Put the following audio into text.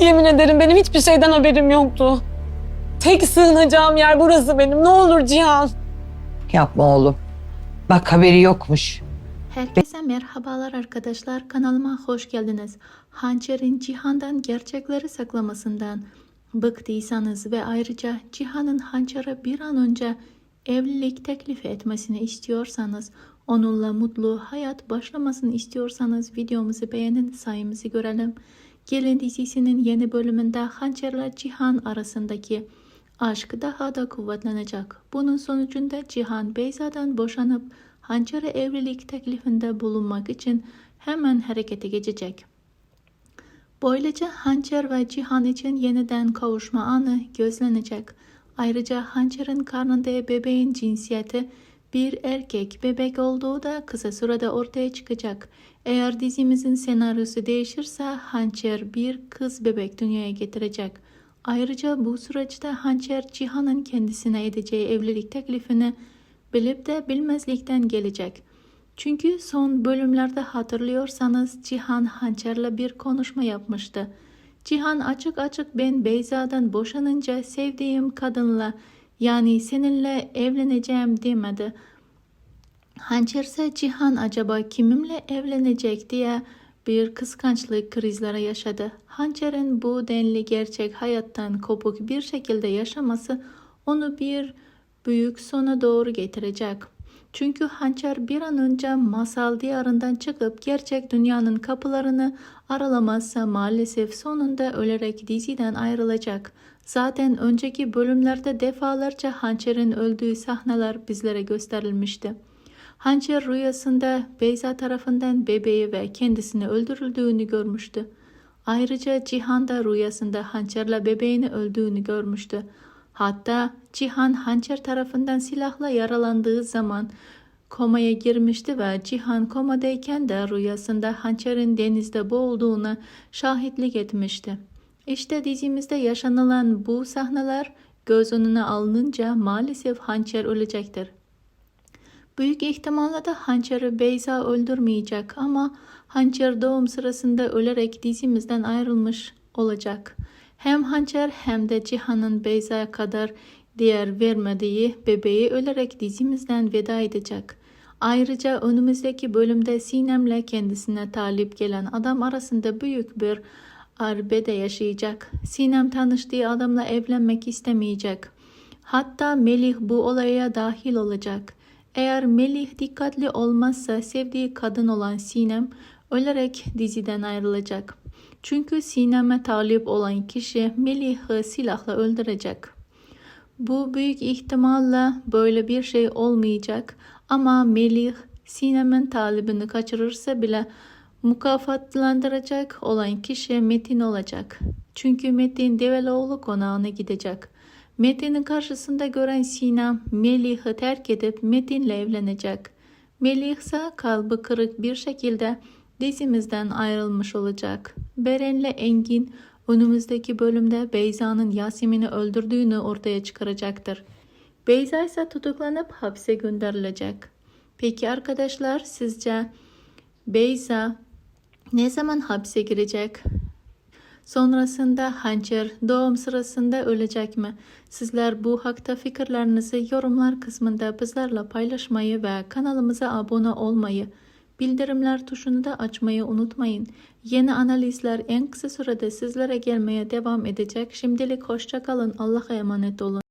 Yemin ederim benim hiçbir şeyden haberim yoktu. Tek sığınacağım yer burası benim. Ne olur Cihan. Yapma oğlum. Bak haberi yokmuş. Herkese merhabalar arkadaşlar. Kanalıma hoş geldiniz. Hançer'in Cihan'dan gerçekleri saklamasından bıktıysanız ve ayrıca Cihan'ın Hançer'e bir an önce evlilik teklif etmesini istiyorsanız, onunla mutlu hayat başlamasını istiyorsanız videomuzu beğenin, sayımızı görelim. Gelin dizisinin yeni bölümünde Hançer'le Cihan arasındaki aşk daha da kuvvetlenecek. Bunun sonucunda Cihan Beyza'dan boşanıp Hançer'e evlilik teklifinde bulunmak için hemen harekete geçecek. Böylece Hançer ve Cihan için yeniden kavuşma anı gözlenecek. Ayrıca Hançer'in karnında bebeğin cinsiyeti bir erkek bebek olduğu da kısa sürede ortaya çıkacak. Eğer dizimizin senaryosu değişirse Hançer bir kız bebek dünyaya getirecek. Ayrıca bu süreçte Hançer Cihan'ın kendisine edeceği evlilik teklifini bilip de bilmezlikten gelecek. Çünkü son bölümlerde hatırlıyorsanız Cihan Hançer'le bir konuşma yapmıştı. Cihan açık açık ben Beyza'dan boşanınca sevdiğim kadınla yani seninle evleneceğim demedi. Hançer ise Cihan acaba kiminle evlenecek diye bir kıskançlık krizleri yaşadı. Hançer'in bu denli gerçek hayattan kopuk bir şekilde yaşaması onu bir büyük sona doğru getirecek. Çünkü Hançer bir an önce masal diyarından çıkıp gerçek dünyanın kapılarını aralamazsa maalesef sonunda ölerek diziden ayrılacak. Zaten önceki bölümlerde defalarca Hançer'in öldüğü sahneler bizlere gösterilmişti. Hançer rüyasında Beyza tarafından bebeği ve kendisini öldürüldüğünü görmüştü. Ayrıca Cihan da rüyasında Hançer'le bebeğini öldüğünü görmüştü. Hatta Cihan Hançer tarafından silahla yaralandığı zaman komaya girmişti ve Cihan komadayken de rüyasında Hançer'in denizde boğulduğuna şahitlik etmişti. İşte dizimizde yaşanılan bu sahneler göz önüne alınınca maalesef Hançer ölecektir. Büyük ihtimalle de Hançer'i Beyza öldürmeyecek ama Hançer doğum sırasında ölerek dizimizden ayrılmış olacak. Hem Hançer hem de Cihan'ın Beyza'ya kadar değer vermediği bebeği ölerek dizimizden veda edecek. Ayrıca önümüzdeki bölümde Sinem'le kendisine talip gelen adam arasında büyük bir arbede yaşayacak. Sinem tanıştığı adamla evlenmek istemeyecek. Hatta Melih bu olaya dahil olacak. Eğer Melih dikkatli olmazsa sevdiği kadın olan Sinem ölerek diziden ayrılacak. Çünkü Sinem'e talip olan kişi Melih'i silahla öldürecek. Bu büyük ihtimalle böyle bir şey olmayacak ama Melih Sinem'in talibini kaçırırsa bile mukafatlandıracak olan kişi Metin olacak. Çünkü Metin Develoğlu konağına gidecek. Metin'in karşısında gören Sinem Melih'i terk edip Metin'le evlenecek. Melih ise kalbi kırık bir şekilde dizimizden ayrılmış olacak. Beren'le Engin önümüzdeki bölümde Beyza'nın Yasemin'i öldürdüğünü ortaya çıkaracaktır. Beyza ise tutuklanıp hapse gönderilecek. Peki arkadaşlar sizce Beyza ne zaman hapse girecek? Sonrasında Hançer doğum sırasında ölecek mi? Sizler bu hakta fikirlerinizi yorumlar kısmında bizlerle paylaşmayı ve kanalımıza abone olmayı, bildirimler tuşunu da açmayı unutmayın. Yeni analizler en kısa sürede sizlere gelmeye devam edecek. Şimdilik hoşça kalın. Allah'a emanet olun.